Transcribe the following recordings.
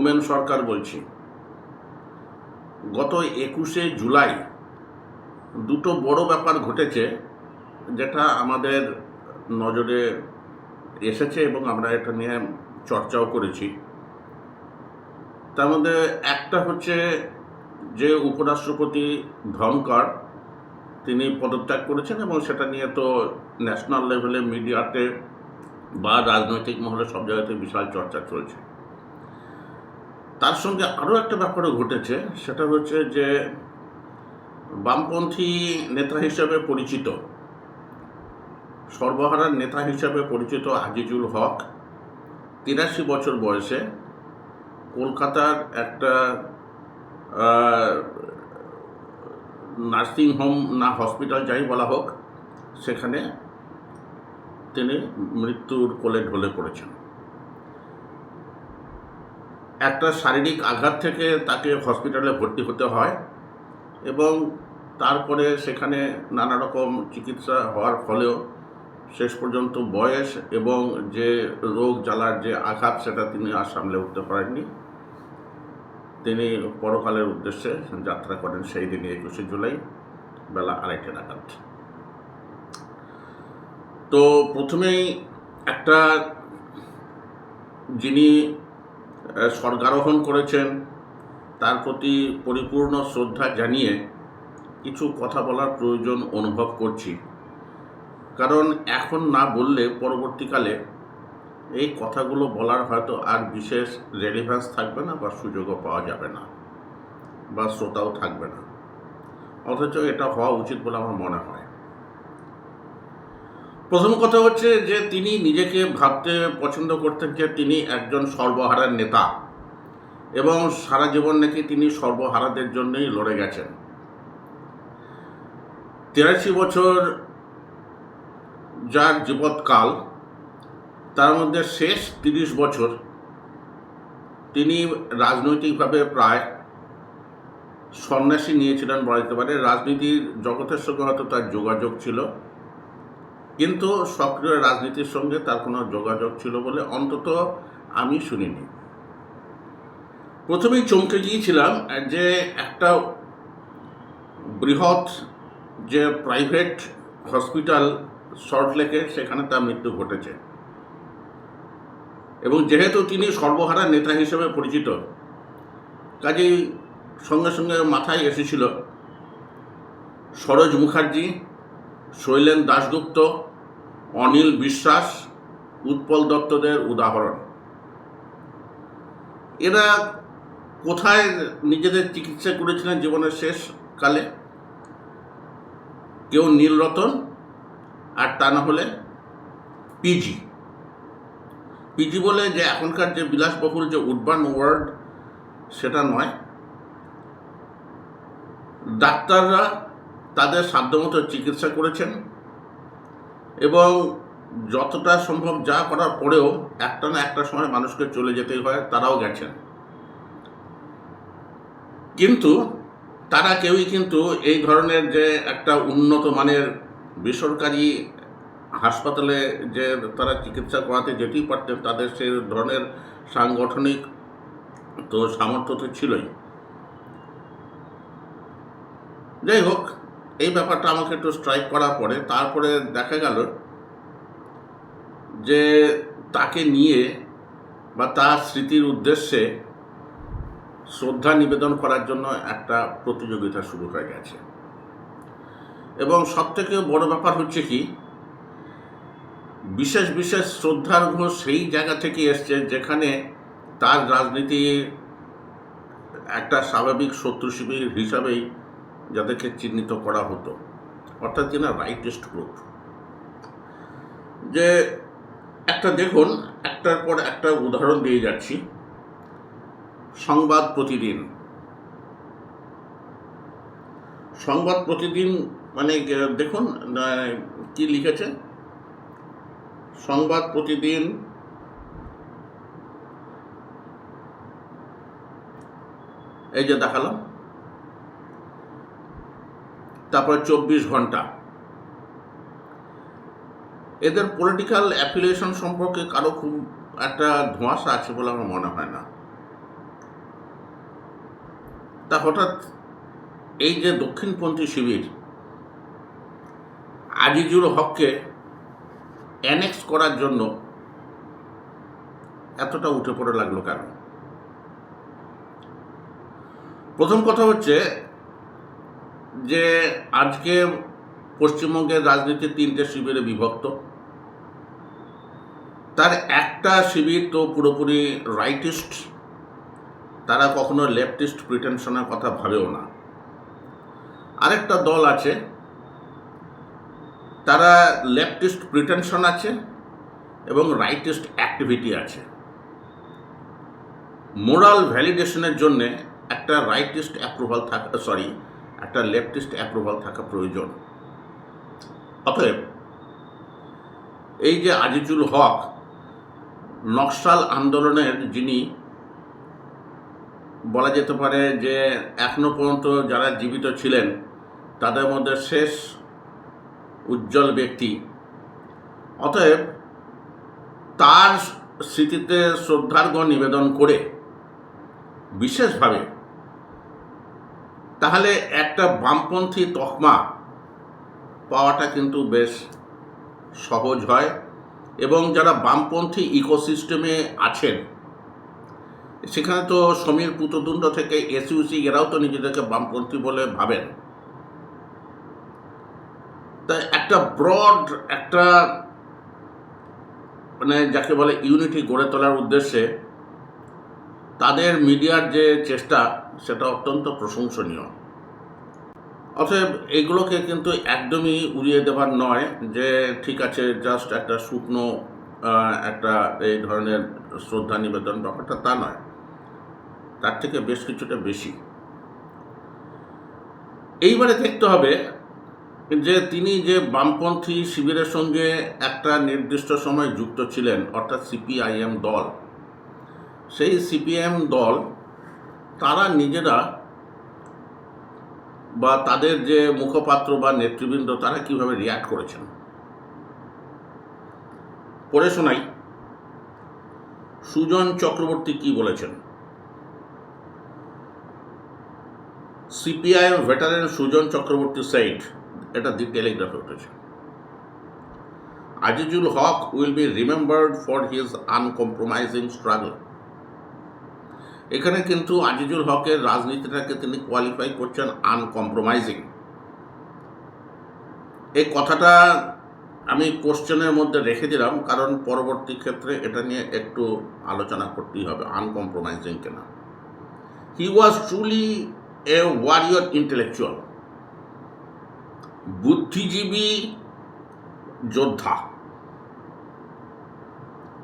সৌমেন সরকার বলছি, গত একুশে জুলাই দুটো বড় ব্যাপার ঘটেছে যেটা আমাদের নজরে এসেছে এবং আমরা এটা নিয়ে চর্চাও করেছি। তার মধ্যে একটা হচ্ছে যে উপরাষ্ট্রপতি ধনকর, তিনি পদত্যাগ করেছেন এবং সেটা নিয়ে তো ন্যাশনাল লেভেলে মিডিয়াতে বা রাজনৈতিক মহলে সব জায়গাতে বিশাল চর্চা চলছে। সঙ্গে আরও একটা ব্যাপারও ঘটেছে, সেটা হচ্ছে যে বামপন্থী নেতা হিসেবে পরিচিত সর্বহারার নেতা হিসেবে পরিচিত আজিজুল হক, তিরাশি বছর বয়সে কলকাতার একটা নার্সিং হোম না হসপিটাল যাই বলা হোক, সেখানে তিনি মৃত্যুর কোলে ঢলে পড়েছেন। একটা শারীরিক আঘাত থেকে তাকে হসপিটালে ভর্তি হতে হয় এবং তারপরে সেখানে নানা রকম চিকিৎসা হওয়ার ফলেও শেষ পর্যন্ত বয়স এবং যে রোগ জ্বালার যে আঘাত সেটা তিনি আর সামলে উঠতে পারেননি। তিনি পরকালের উদ্দেশ্যে যাত্রা করেন সেই দিনই একুশে জুলাই, বেলা আড়াইটে নাগাদ। তো প্রথমেই একটা যিনি স্বর্গারোহণ করেছেন। তার প্রতি পরিপূর্ণ শ্রদ্ধা জানিয়ে কিছু কথা বলার প্রয়োজন অনুভব করছি। কারণ এখন না বললে পরবর্তীকালে এই কথাগুলো বলার হয়তো আর বিশেষ রেলিভেন্স থাকবে না বা সুযোগও পাওয়া যাবে না বা শ্রোতাও থাকবে না। অথচ এটা হওয়া উচিত বলে আমার মনে হয়। প্রথম কথা হচ্ছে যে তিনি নিজেকে ভাবতে পছন্দ করতেন যে তিনি একজন সর্বহারার নেতা এবং সারা জীবন নাকি তিনি সর্বহারাদের জন্যই লড়ে গেছেন। তিরাশি বছর যার জীবৎকাল, তার মধ্যে শেষ তিরিশ বছর তিনি রাজনৈতিকভাবে প্রায় সন্ন্যাসী নিয়েছিলেন বলা যেতে পারে। রাজনীতির জগতের সঙ্গে হয়তো তার যোগাযোগ ছিল। কিন্তু সক্রিয় রাজনীতির সঙ্গে তার কোনো যোগাযোগ ছিল বলে অন্তত আমি শুনিনি। প্রথমেই চমকে গিয়েছিলাম যে একটা বৃহৎ যে প্রাইভেট হসপিটাল সল্টলেকে সেখানে তার মৃত্যু ঘটেছে। এবং যেহেতু তিনি সর্বহারা নেতা হিসেবে পরিচিত, কাজেই সঙ্গে সঙ্গে মাথায় এসেছিল সরোজ মুখার্জি, শৈলেন দাশগুপ্ত অনিল বিশ্বাস, উৎপল দত্তদের উদাহরণ। এরা কোথায় নিজেদের চিকিৎসা করেছিলেন জীবনের শেষ কালে কেউ নীলরতন আর তা না হলে পিজি। পিজি বলে যে এখনকার যে বিলাসবহুল, যে উডবান ওয়ার্ড সেটা নয়। ডাক্তাররা তাদের সাধ্যমতো চিকিৎসা করেছেন। এবং যতটা সম্ভব যা করার পরেও একটা না একটা সময় মানুষকে চলে যেতেই হয়, তারাও গেছেন। কিন্তু তারা কেউই কিন্তু এই ধরনের যে একটা উন্নত মানের বেসরকারি হাসপাতালে যে তারা চিকিৎসা করাতে যেতেই পারতেন, তাদের সে ধরনের সাংগঠনিক তো সামর্থ্য তো ছিলই। যাই হোক এই ব্যাপারটা আমাকে একটু স্ট্রাইক করার পরে তারপরে দেখা গেল যে তাকে নিয়ে বা তার স্মৃতির উদ্দেশ্যে শ্রদ্ধা নিবেদন করার জন্য একটা প্রতিযোগিতা শুরু হয়ে গেছে। এবং সবথেকে বড় ব্যাপার হচ্ছে কি, বিশেষ বিশেষ শ্রদ্ধার ঘোষ সেই জায়গা থেকে এসছে যেখানে তার রাজনীতি একটা স্বাভাবিক শত্রু শিবির হিসাবেই যাদেরকে চিহ্নিত করা হতো। অর্থাৎ কিনা রাইটেস্ট গ্রুপ যে একটা দেখুন, একটার পর একটা উদাহরণ দিয়ে যাচ্ছি। সংবাদ প্রতিদিন। সংবাদ প্রতিদিন মানে দেখুন কি লিখেছে? সংবাদ প্রতিদিন এই যে দেখালাম। চব্বিশ ঘণ্টা। এদের পলিটিক্যাল অ্যাফিলিয়েশন সম্পর্কে কারও খুব একটা ধোঁয়াশা আছে বলে আমার মনে হয় না। তা হঠাৎ এই যে দক্ষিণপন্থী শিবির, আজিজুল হককে অ্যানেক্স করার জন্য এতটা উঠে পড়ে লাগল কেন? প্রথম কথা হচ্ছে যে আজকে পশ্চিমবঙ্গের রাজনীতি তিনটে শিবিরে বিভক্ত। তার একটা শিবির তো পুরোপুরি রাইটিস্ট তারা কখনো লেফটিস্ট প্রিটেনশনের কথা ভাবেও না। আরেকটা দল আছে, তারা লেফটিস্ট প্রিটেনশন আছে এবং রাইটিস্ট অ্যাক্টিভিটি আছে। মোরাল ভ্যালিডেশনের জন্যে একটা রাইটিস্ট অ্যাপ্রুভাল থাকা সরি একটা লেফটিস্ট অ্যাপ্রুভাল থাকা প্রয়োজন। অতএব, এই যে আজিজুল হক, নকশাল আন্দোলনের যিনি, বলা যেতে পারে যে এখনও পর্যন্ত যারা জীবিত ছিলেন, তাদের মধ্যে শেষ উজ্জ্বল ব্যক্তি। অতএব, তার স্মৃতিতে শ্রদ্ধার্ঘ নিবেদন করে, বিশেষভাবে তাহলে একটা বামপন্থী তকমা পাওয়াটা কিন্তু বেশ সহজ হয়। এবং যারা বামপন্থী ইকোসিস্টেমে আছেন, সেখানে তো সমীর পুতদুণ্ড থেকে এসইউসি এরাও তো নিজেদেরকে বামপন্থী বলে ভাবেন। তাই একটা ব্রড একটা মানে যাকে বলে ইউনিটি গড়ে তোলার উদ্দেশ্যে তাদের মিডিয়ার যে চেষ্টা, সেটা অত্যন্ত প্রশংসনীয়। অতএব এগুলোকে কিন্তু একদমই উড়িয়ে দেওয়ার নয় যে, ঠিক আছে জাস্ট একটা শুকনো একটা এই ধরনের শ্রদ্ধা নিবেদন ব্যাপারটা তা নয়। তার থেকে বেশ কিছুটা বেশি। এইবারে দেখতে হবে যে, তিনি যে বামপন্থী শিবিরের সঙ্গে একটা নির্দিষ্ট সময় যুক্ত ছিলেন, অর্থাৎ সিপিআইএম দল সেই সিপিএম দল, তারা নিজেরা বা তাদের যে মুখপাত্র বা নেতৃবৃন্দ, তারা কীভাবে রিয়াক্ট করেছেন? পড়ে শোনাই। সুজন চক্রবর্তী কি বলেছেন? CPIM veteran Sujan Chakraborty said এটা দি টেলিগ্রাফে উঠেছে। Azizul Haque will be remembered for his uncompromising struggle এখানে কিন্তু আজিজুল হকের রাজনীতিটাকে তিনি কোয়ালিফাই করছেন আনকম্প্রোমাইজিং এই কথাটা আমি কোশ্চেনের মধ্যে রেখে দিলাম, কারণ পরবর্তী ক্ষেত্রে এটা নিয়ে একটু আলোচনা করতেই হবে আনকম্প্রোমাইজিং কেনা। He was truly a warrior intellectual বুদ্ধিজীবী যোদ্ধা।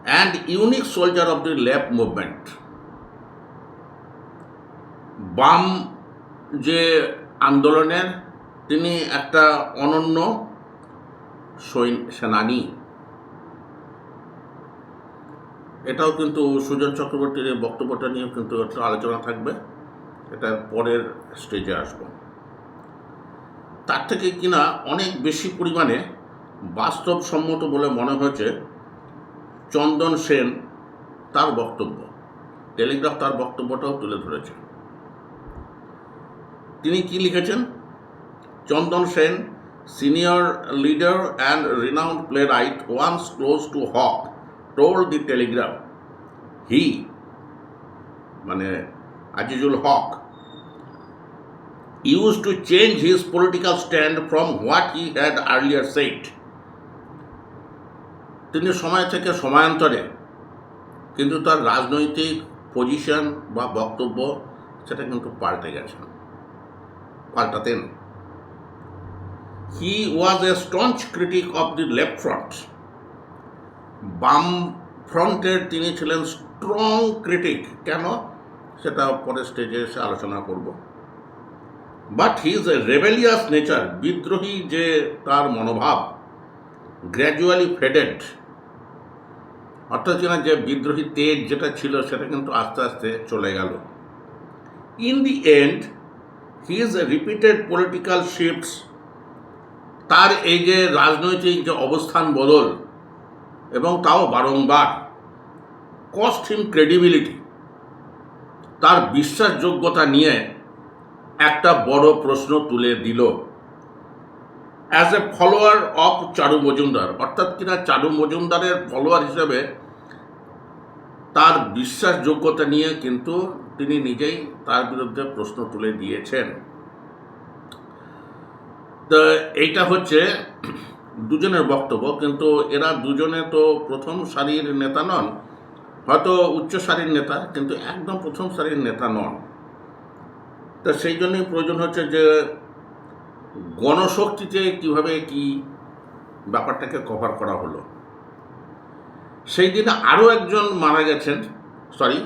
And unique soldier of the left movement বাম যে আন্দোলনের তিনি একটা অনন্য সৈন, সেনানী। এটাও কিন্তু সুজন চক্রবর্তীর এই বক্তব্যটা নিয়েও কিন্তু একটা আলোচনা থাকবে। এটা পরের স্টেজে আসব। তার থেকে কিনা অনেক বেশি পরিমাণে বাস্তবসম্মত বলে মনে হয়েছে চন্দন সেন তার বক্তব্য। টেলিগ্রাফ তার বক্তব্যটাও তুলে ধরেছে। তিনি কি লিখেছেন? Chandan Sen, senior leader and renowned playwright once close to Haque, told the Telegraph he মানে Azizul Haque. used to change his political stand from what he had earlier said. তিনি সময় থেকে সময়ান্তরে, কিন্তু তার রাজনৈতিক পজিশন বা বক্তব্য, সেটা কিন্তু পাল্টে গেছে। পাল্টাতেন। He was a staunch critic of the left front বাম ফ্রন্টের তিনি ছিলেন স্ট্রং ক্রিটিক কেন? সেটা পরের স্টেজে এসে আলোচনা করব। বাট হিজ রেবেলিয়াস নেচার বিদ্রোহী যে তার মনোভাব। গ্র্যাজুয়ালি ফেডেড অর্থাৎ যে বিদ্রোহী তেজ যেটা ছিল সেটা কিন্তু আস্তে আস্তে চলে গেল। In the end his repeated political shifts তার এই যে রাজনৈতিক যে অবস্থান বদল, এবং তাও বারংবার কস্ট হিম ক্রেডিবিলিটি তার বিশ্বাসযোগ্যতা নিয়ে একটা বড় প্রশ্ন তুলে দিল। As a follower of Charu Majumdar, অর্থাৎ কিনা চারু মজুমদারের ফলোয়ার হিসেবে, তার বিশ্বাসযোগ্যতা নিয়ে কিন্তু তিনি নিজেই তার বিরুদ্ধে প্রশ্ন তুলে দিয়েছেন। তো এইটা হচ্ছে দুজনের বক্তব্য, কিন্তু এরা দুজনে তো প্রথম সারির নেতা নন, হয়তো উচ্চ সারির নেতা, কিন্তু একদম প্রথম সারির নেতা নন। তা সেই জন্যই প্রয়োজন হচ্ছে যে গণশক্তিতে কীভাবে কি ব্যাপারটাকে কভার করা হলো। সেই দিন আরও একজন মারা গেছেন সরি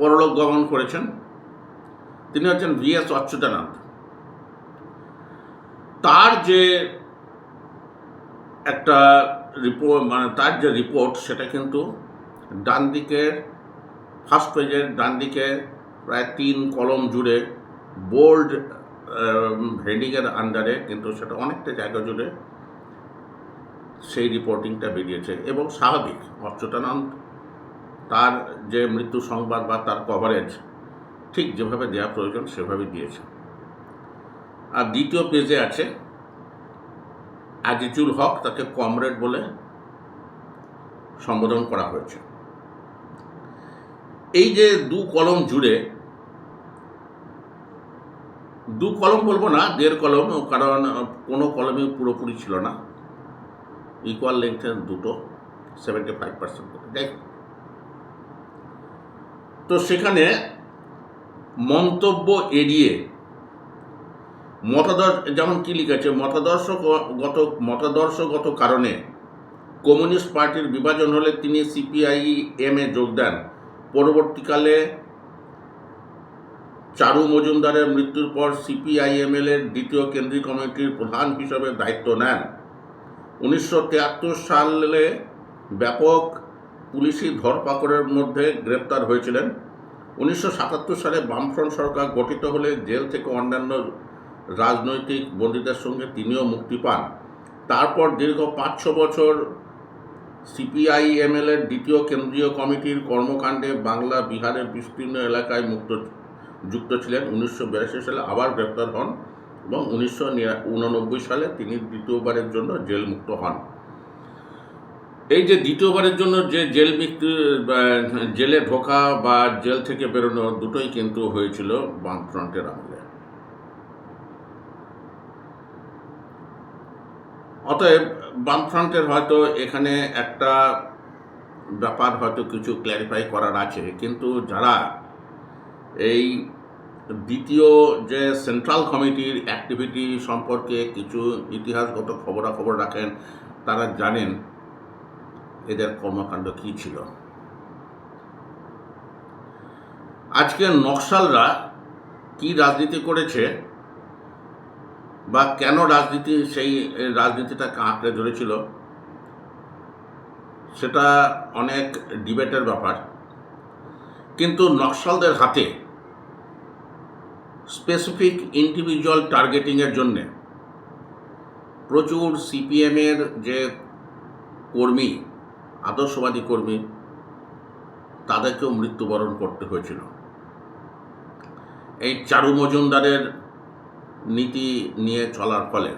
পরলোক গমন করেছেন। তিনি হচ্ছেন ভি এস অচ্যুতানন্দ। তার যে একটা রিপোর্ট মানে তার যে রিপোর্ট সেটা কিন্তু ডান দিকের ফার্স্ট পেজের ডান দিকে প্রায় তিন কলম জুড়ে বোল্ড হেডিংয়ের আন্ডারে কিন্তু সেটা অনেকটা জায়গা জুড়ে সেই রিপোর্টিংটা বেরিয়েছে এবং স্বাভাবিক। অচ্যুতানন্দ তার যে মৃত্যু সংবাদ বা তার কভারেজ ঠিক যেভাবে দেওয়া প্রয়োজন সেভাবে দিয়েছে। আর দ্বিতীয় পেজে আছে, আজিজুল হক তাকে কমরেড বলে সম্বোধন করা হয়েছে। এই যে দু কলম জুড়ে, দু কলম বলব না, দেড় কলম, কারণ কোনো কলমই পুরোপুরি ছিল না। ইকুয়াল লেংথের দুটো সেভেন্টি ফাইভ পার্সেন্ট যাই। তো সেখানে মন্তব্য এড়িয়ে মতাদর্শ, যেমন কি লিখেছে মতাদর্শগত মতাদর্শগত কারণে কমিউনিস্ট পার্টির বিভাজন হলে তিনি সিপিআই এম এ যোগ দেন। পরবর্তীকালে চারু মজুমদারের মৃত্যুর পর সিপিআইএমএল এর দ্বিতীয় কেন্দ্রীয় কমিটির প্রধান হিসেবে দায়িত্ব নেন। উনিশশো তিয়াত্তর সালে ব্যাপক পুলিশি ধরপাকড়ের মধ্যে গ্রেপ্তার হয়েছিলেন। উনিশশো সাতাত্তর সালে বামফ্রন্ট সরকার গঠিত হলে জেল থেকে অন্যান্য রাজনৈতিক বন্দীদের সঙ্গে তিনিও মুক্তি পান। তারপর দীর্ঘ পাঁচ ছ বছর সিপিআইএমএল এর দ্বিতীয় কেন্দ্রীয় কমিটির কর্মকাণ্ডে বাংলা বিহারের বিস্তীর্ণ এলাকায় মুক্ত যুক্ত ছিলেন। উনিশশো বিরাশি সালে আবার গ্রেপ্তার হন এবং উনিশশো উননব্বই সালে তিনি দ্বিতীয়বারের জন্য জেল মুক্ত হন। এই যে দ্বিতীয়বারের জন্য যে জেল জেলে ঢোকা বা জেল থেকে বেরোনো দুটোই কিন্তু হয়েছিল বামফ্রন্টের আমলে। অতএব বামফ্রন্টের হয়তো এখানে একটা ব্যাপার হয়তো কিছু ক্ল্যারিফাই করার আছে, কিন্তু যারা এই দ্বিতীয় যে সেন্ট্রাল কমিটির অ্যাক্টিভিটি সম্পর্কে কিছু ইতিহাসগত খবরাখবর রাখেন, তারা জানেন এদের কর্মকাণ্ড কী ছিল? আজকে নকশালরা কি রাজনীতি করেছে বা কেন রাজনীতি সেই রাজনীতিটাকে আঁকড়ে ধরেছিল, সেটা অনেক ডিবেটের ব্যাপার। কিন্তু নকশালদের হাতে স্পেসিফিক ইন্ডিভিজুয়াল টার্গেটিংয়ের জন্যে প্রচুর সিপিএমের যে কর্মী আদর্শবাদী কর্মী, তাদেরকেও মৃত্যুবরণ করতে হয়েছিল। এই চারু মজুমদারের নীতি নিয়ে চলার ফলে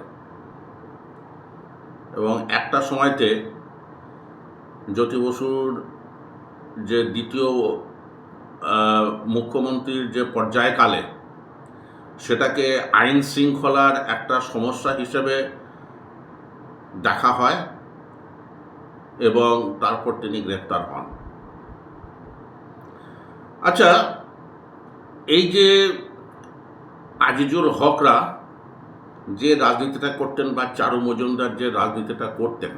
এবং একটা সময়তে জ্যোতি বসুর যে দ্বিতীয় মুখ্যমন্ত্রীর যে পর্যায়কালে সেটাকে আইন শৃঙ্খলার একটা সমস্যা হিসেবে দেখা হয়। এবং তারপর তিনি গ্রেপ্তার হন। আচ্ছা এই যে আজিজুল হকরা যে রাজনীতিটা করতেন বা চারু মজুমদার যে রাজনীতিটা করতেন,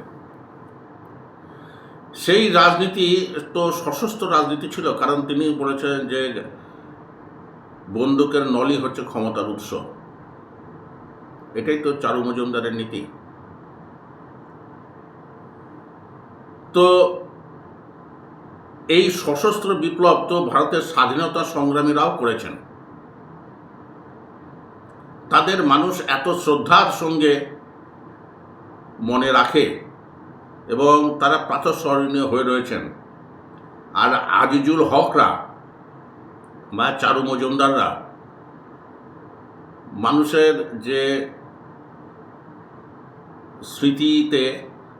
সেই রাজনীতি তো সশস্ত্র রাজনীতি ছিল, কারণ তিনি বলেছেন যে বন্দুকের নলই হচ্ছে ক্ষমতার উৎস। এটাই তো চারু মজুমদারের নীতি। তো এই সশস্ত্র বিপ্লব তো ভারতের স্বাধীনতা সংগ্রামীরাও করেছেন। তাদের মানুষ এত শ্রদ্ধার সঙ্গে মনে রাখে এবং তারা প্রাতঃস্মরণীয় হয়ে রয়েছেন। আর আজিজুল হকরা বা চারু মজুমদাররা মানুষের যে স্মৃতিতে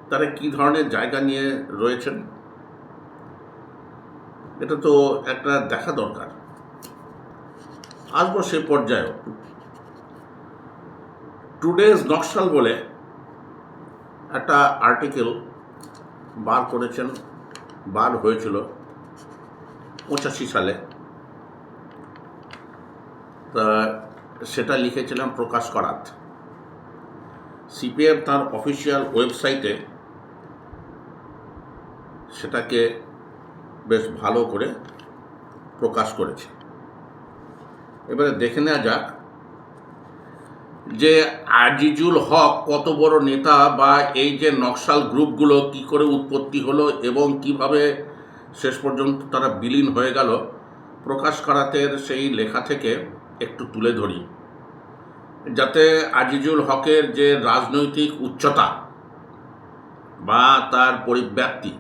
তারা কি ধরনের জায়গা নিয়ে রয়েছেন? এটা তো একটা দেখা দরকার। আসব সে পর্যায়েও। টুডেজ নকশাল বলে একটা আর্টিকেল বার করেছেন, বার হয়েছিল পঁচাশি সালে। তা সেটা লিখেছিলাম প্রকাশ করাত। সিপিএম তার অফিসিয়াল ওয়েবসাইটে সেটাকে বেশ ভালো করে প্রকাশ করেছে। এবারে দেখে নেওয়া যাক যে আজিজুল হক কত বড় নেতা বা এই যে নকশাল গ্রুপগুলো কি করে উৎপত্তি হলো এবং কীভাবে শেষ পর্যন্ত তারা বিলীন হয়ে গেল, প্রকাশ করাতের সেই লেখা থেকে একটু তুলে ধরি। যাতে আজিজুল হকের যে রাজনৈতিক উচ্চতা বা তার পরিব্যাপ্তি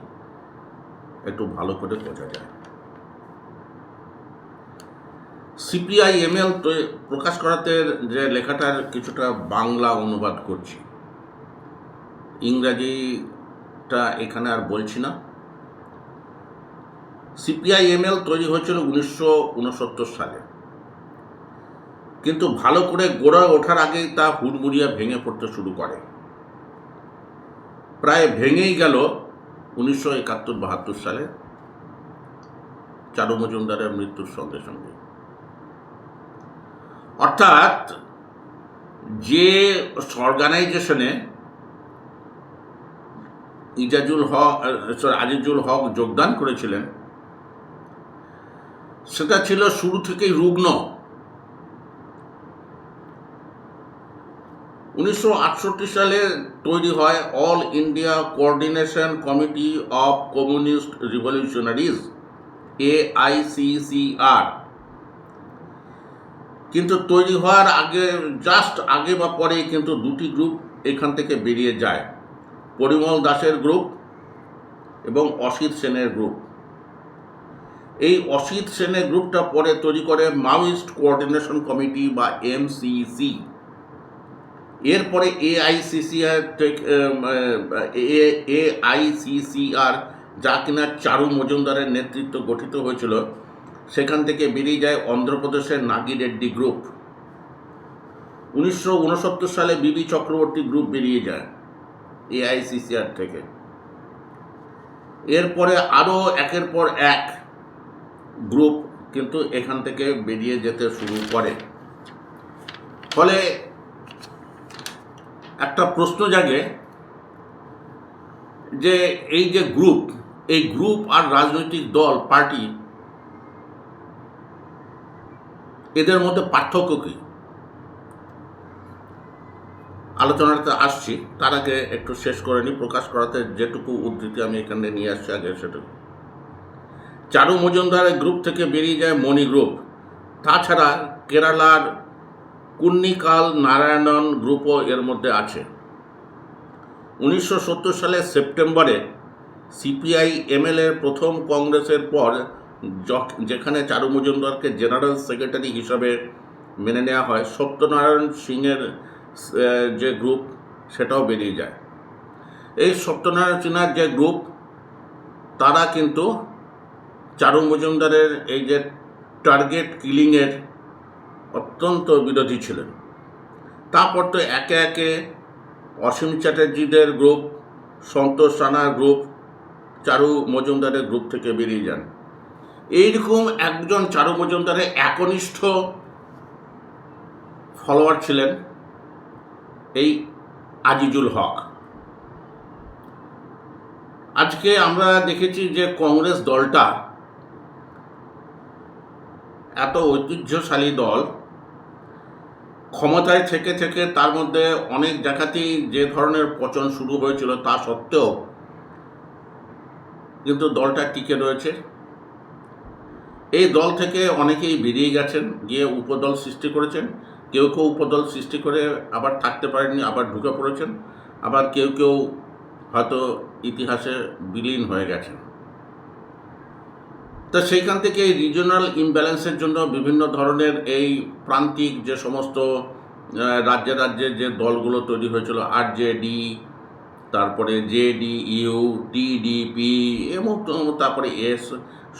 একটু ভালো করে বোঝা যায়। সিপিআইএমএল প্রকাশ করাতে যে লেখাটার কিছুটা বাংলা অনুবাদ করছি। ইংরাজিটা এখানে আর বলছি না। সিপিআইএমএল তৈরি হয়েছিল উনিশশো উনসত্তর সালে। কিন্তু ভালো করে গোড়া ওঠার আগেই তা হুড়মুড়িয়া ভেঙে পড়তে শুরু করে। প্রায় ভেঙেই গেল উনিশশো একাত্তর বাহাত্তর সালে চারু মজুমদারের মৃত্যুর সঙ্গে সঙ্গে। অর্থাৎ যে অর্গানাইজেশনে ইজাজুল হক আজিজুল হক যোগদান করেছিলেন, সেটা ছিল শুরু থেকেই রুগ্ন। উনিশশো আটষট্টি সালে তৈরি হয় all India coordination committee of communist revolutionaries, AICCR. কিন্তু তৈরি হওয়ার আগে, জাস্ট আগে বা পরে কিন্তু দুটি গ্রুপ এখান থেকে বেরিয়ে যায়। পরিমল দাসের গ্রুপ এবং অসিত সেনের গ্রুপ। এই অসিত সেনের গ্রুপটা পরে তৈরি করে মাওয়িস্ট কোঅর্ডিনেশন কমিটি বা এমসিসি। এরপরে এআইসিসিআর এআইসিসিআর যা কিনা চারু মজুমদারের নেতৃত্ব গঠিত হয়েছিল, সেখান থেকে বেরিয়ে যায় অন্ধ্রপ্রদেশের নাগি রেড্ডি গ্রুপ। উনিশশো উনসত্তর সালে বিবি চক্রবর্তী গ্রুপ বেরিয়ে যায় এআইসিসিআর থেকে। এরপরে আরও একের পর এক গ্রুপ কিন্তু এখান থেকে বেরিয়ে যেতে শুরু করে। ফলে একটা প্রশ্ন জাগে যে এই যে গ্রুপ এই গ্রুপ আর রাজনৈতিক দল পার্টি এদের মধ্যে পার্থক্য কী? আলোচনাতে আসছি, তার আগে একটু শেষ করে নিই প্রকাশ করাতে যেটুকু উদ্ধৃতি আমি এখানে নিয়ে আসছি, আগে সেটুকু। চারু মজুমদারের গ্রুপ থেকে বেরিয়ে যায় মণি গ্রুপ তাছাড়া কেরালার কুন্নিকাল নারায়ণন গ্রুপও এর মধ্যে আছে। উনিশশো সত্তর সালের সেপ্টেম্বরে সিপিআই এমএলএর প্রথম কংগ্রেসের পর যখ- যেখানে চারু মজুমদারকে জেনারেল সেক্রেটারি হিসাবে মেনে নেওয়া হয়, সত্যনারায়ণ সিংয়ের যে গ্রুপ, সেটাও বেরিয়ে যায়। এই সত্যনারায়ণ সিনহার যে গ্রুপ, তারা কিন্তু চারু মজুমদারের এই যে টার্গেট কিলিংয়ের অত্যন্ত বিরোধী ছিলেন। তারপর তো একে একে অসীম চ্যাটার্জিদের গ্রুপ সন্তোষ রানার গ্রুপ চারু মজুমদারের গ্রুপ থেকে বেরিয়ে যান। এইরকম একজন চারু মজুমদারের একনিষ্ঠ ফলোয়ার ছিলেন এই আজিজুল হক। আজকে আমরা দেখেছি যে কংগ্রেস দলটা এত ঐতিহ্যশালী দল ক্ষমতায় থেকে থেকে তার মধ্যে অনেক জায়গাতেই যে ধরনের পচন শুরু হয়েছিল তা সত্ত্বেও কিন্তু দলটা টিকে রয়েছে। এই দল থেকে অনেকেই বেরিয়ে গেছেন, গিয়ে উপদল সৃষ্টি করেছেন। কেউ কেউ উপদল সৃষ্টি করে আবার থাকতে পারেননি, আবার ঢুকে পড়েছেন। আবার কেউ কেউ হয়তো ইতিহাসে বিলীন হয়ে গেছেন। তা সেইখান থেকে এই রিজনাল ইমব্যালেন্সের জন্য বিভিন্ন ধরনের এই প্রান্তিক যে সমস্ত রাজ্যে রাজ্যে যে দলগুলো তৈরি হয়েছিল আর জেডি তারপরে জেডি ইউ টিডিপি এবং তারপরে এস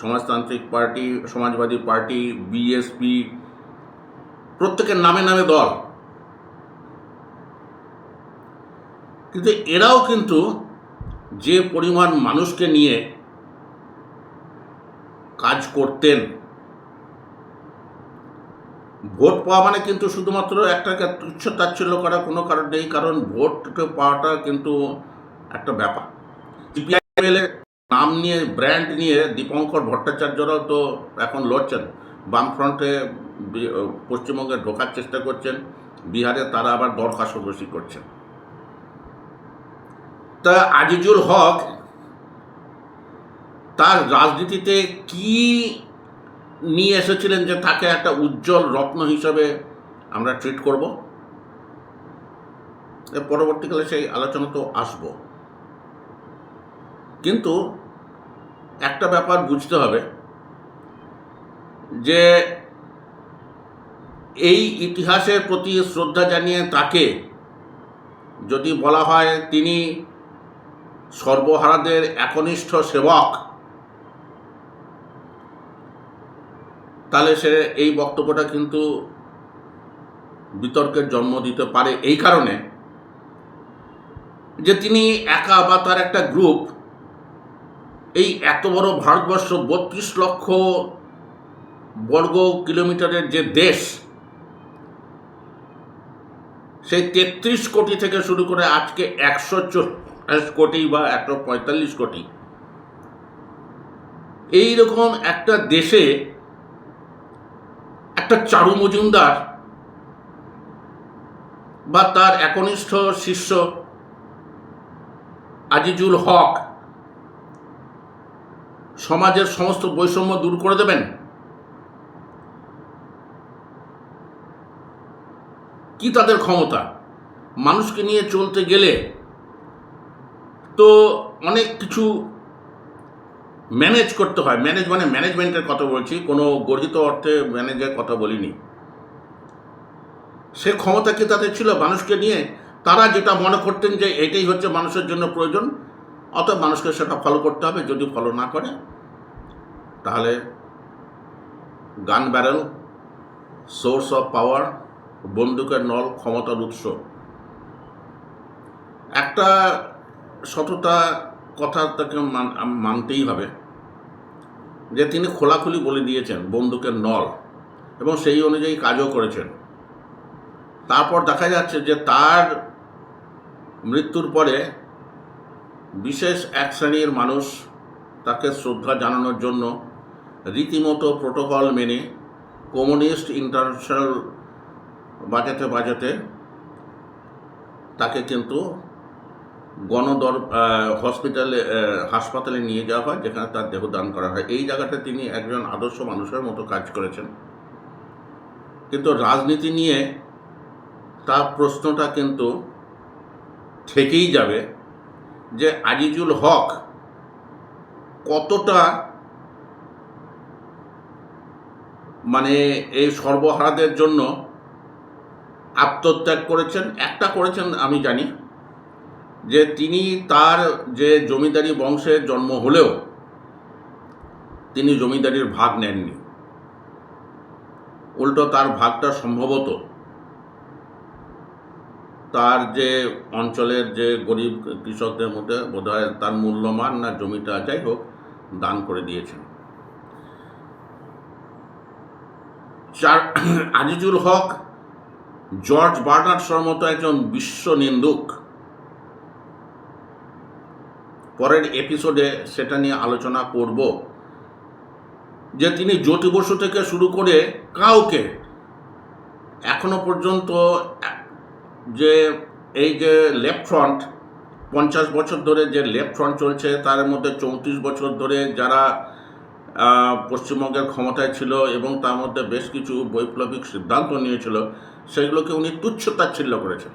সমাজতান্ত্রিক পার্টি, সমাজবাদী পার্টি বিএসপি প্রত্যেকের নামে নামে দল। কিন্তু এরাও কিন্তু যে পরিমাণ মানুষকে নিয়ে কাজ করতেন। ভোট পাওয়া মানে কিন্তু শুধুমাত্র একটা তুচ্ছ তাচ্ছিল্য করা কোনো কারণ নেই, কারণ ভোট পাওয়াটা কিন্তু একটা ব্যাপার। সিপিআইএল নাম নিয়ে, ব্র্যান্ড নিয়ে দীপঙ্কর ভট্টাচার্যরাও তো এখন লড়ছেন। বামফ্রন্টে পশ্চিমবঙ্গে ঢোকার চেষ্টা করছেন, বিহারে তারা আবার দর কষাকষি করছেন। তা আজিজুল হক তার রাজনীতিতে কি নিয়ে এসেছিলেন যে তাকে একটা উজ্জ্বল রত্ন হিসাবে আমরা ট্রিট করব? পরবর্তীকালে সেই আলোচনা তো আসব। কিন্তু একটা ব্যাপার বুঝতে হবে যে এই ইতিহাসের প্রতি শ্রদ্ধা জানিয়ে তাকে যদি বলা হয় তিনি সর্বহারাদের একনিষ্ঠ সেবক তাহলে সে এই বক্তব্যটা কিন্তু বিতর্কের জন্ম দিতে পারে এই কারণে যে তিনি একা বা তার একটা গ্রুপ এই এত বড় ভারতবর্ষ বত্রিশ লক্ষ বর্গ কিলোমিটারের যে দেশ, সেই তেত্রিশ কোটি থেকে শুরু করে আজকে একশো চল্লিশ কোটি বা একশো পঁয়তাল্লিশ কোটি এই রকম একটা দেশে একটা চারু মজুমদার বা তার একনিষ্ঠ শিষ্য আজিজুল হক সমাজের সমস্ত বৈষম্য দূর করে দেবেন? কি তাদের ক্ষমতা? মানুষকে নিয়ে চলতে গেলে তো অনেক কিছু ম্যানেজ করতে হয়। ম্যানেজ মানে ম্যানেজমেন্টের কথা বলছি, কোনো গর্হিত অর্থে ম্যানেজের কথা বলিনি। সে ক্ষমতা কি তাদের ছিল মানুষকে নিয়ে? তারা যেটা মনে করতেন যে এটাই হচ্ছে মানুষের জন্য প্রয়োজন, অতএব মানুষকে সেটা ফলো করতে হবে, যদি ফলো না করে, তাহলে গান ব্যারেল সোর্স অফ পাওয়ার বন্দুকের নল, ক্ষমতার উৎস। একটা সততা কথা তাকে মান- মানতেই হবে। যে তিনি খোলাখুলি বলে দিয়েছেন, বন্দুকের নল, এবং সেই অনুযায়ী কাজও করেছেন। তারপর দেখা যাচ্ছে যে তার মৃত্যুর পরে বিশেষ এক শ্রেণির মানুষ তাকে শ্রদ্ধা জানানোর জন্য রীতিমতো প্রোটোকল মেনে কমিউনিস্ট ইন্টারন্যাশনাল বাজাতে বাজাতে তাকে কিন্তু গণদর হসপিটালে হাসপাতালে নিয়ে যাওয়া হয়, যেখানে তার দেহদান করা হয়। এই জায়গাটা তিনি একজন আদর্শ মানুষের মতো কাজ করেছেন। কিন্তু রাজনীতি নিয়ে তার প্রশ্নটা কিন্তু থেকেই যাবে যে আজিজুল হক কতটা মানে এই সর্বহারাদের জন্য আত্মত্যাগ করেছেন? একটা করেছেন, আমি জানি। যে তিনি তার যে জমিদারি বংশের জন্ম হলেও তিনি জমিদারির ভাগ নেননি। উল্টো তার ভাগটা সম্ভবত তার যে অঞ্চলের যে গরিব কৃষকদের মধ্যে বোধহয় তার মূল্যমান না জমিটা, যাই হোক, দান করে দিয়েছেন। চার, আজিজুল হক, জর্জ বার্নার্ড শর মতো একজন বিশ্ব নিন্দুক পরের এপিসোডে সেটা নিয়ে আলোচনা করব, যে তিনি জ্যোতি বসু থেকে শুরু করে কাউকে এখনও পর্যন্ত যে এই যে লেফট ফ্রন্ট পঞ্চাশ বছর ধরে যে লেফট ফ্রন্ট চলছে, তার মধ্যে চৌত্রিশ বছর ধরে যারা পশ্চিমবঙ্গের ক্ষমতায় ছিল এবং তার মধ্যে বেশ কিছু বৈপ্লবিক সিদ্ধান্ত নিয়েছিল, সেগুলোকে উনি তুচ্ছ তাচ্ছিল্য করেছেন।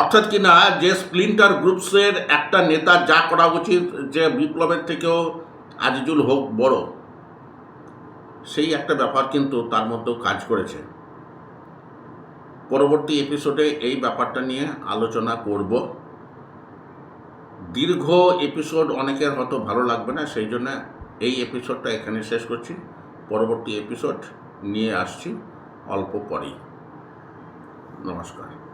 অর্থাৎ কি না যে স্প্লিন্টার গ্রুপসের একটা নেতা যা করা উচিত যে বিপ্লবের থেকেও আজিজুল হোক বড়, সেই একটা ব্যাপার কিন্তু তার মধ্যেও কাজ করেছে। পরবর্তী এপিসোডে এই ব্যাপারটা নিয়ে আলোচনা করব। দীর্ঘ এপিসোড অনেকের হয়তো ভালো লাগবে না, সেই জন্য এই এপিসোডটা এখানে শেষ করছি। পরবর্তী এপিসোড নিয়ে আসছি অল্প পরেই। নমস্কার।